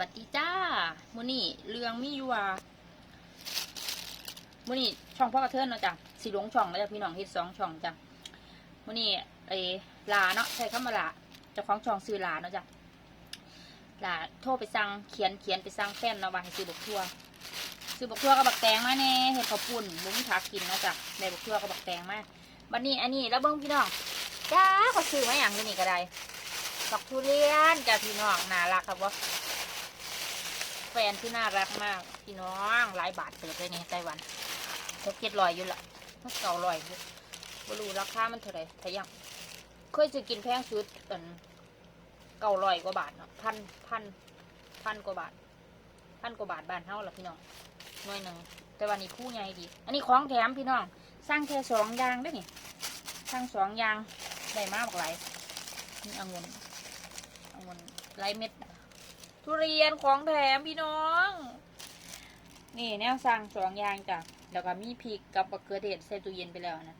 วัสดีจ้ามื้อนี้เรืองมีอยู่ว่ามื้อนี้ช่องพ่อกระเทินเนาะจ้ะสิลงช่องแล้วจ้ะพี่น้องเฮ็ดสองช่องจ้ะมื้อนี้ไอ้ลาเนาะใช้คำว่าลาเจ้าของช่องซื้อลาเนาะจ้ะลาโทรไปสั่งเขียนเขียนไปสั่งแฟนเนาะว่าให้ซื้อบกทั่วซื้อบกทั่วกับบักแตงมาแน่เฮ็ดข้าวปุ้นบ่มีผักกินเนาะจ้ะได้บักทั่วกับบักแตงมาบัดนี้อันนี้แล้วเบิ่งพี่น้องจ้าเขาซื้อมาหยังนี่ก็ได้บักทุเรียนจ้ะพี่น้องน่ารักครับบ่แฟนที่น่ารักมาก พี่น้องหลายบาทเติบเลยนี่ไต้หวันหกเจ็ดร้อยอยู่ละถ้าเก่าร้อยอยู่บรูราคามันเท่าไหร่แต่ยังเคยจะกินแพงสุดตอนเก้าร้อยกว่าบาทเนาะพันพันพันกว่าบาทพันกว่าบาทบ้านเท่าละพี่น้องหน่วยหนึ่งแต่วันนี้คู่ใหญ่ดี อันนี้ของแถมพี่น้อง สร้างแค่สองยางได้อนี่สร้างสองยางได้มากบอกหลายนี่องุ่นองุ่นไรเม็ด ทุเรียนของแถมพี่น้อง นี่แนวสั่งสองอย่างจ้ะแล้วก็มีพริกกับมะเขือเทศใส่ตู้เย็นไปแล้วนะ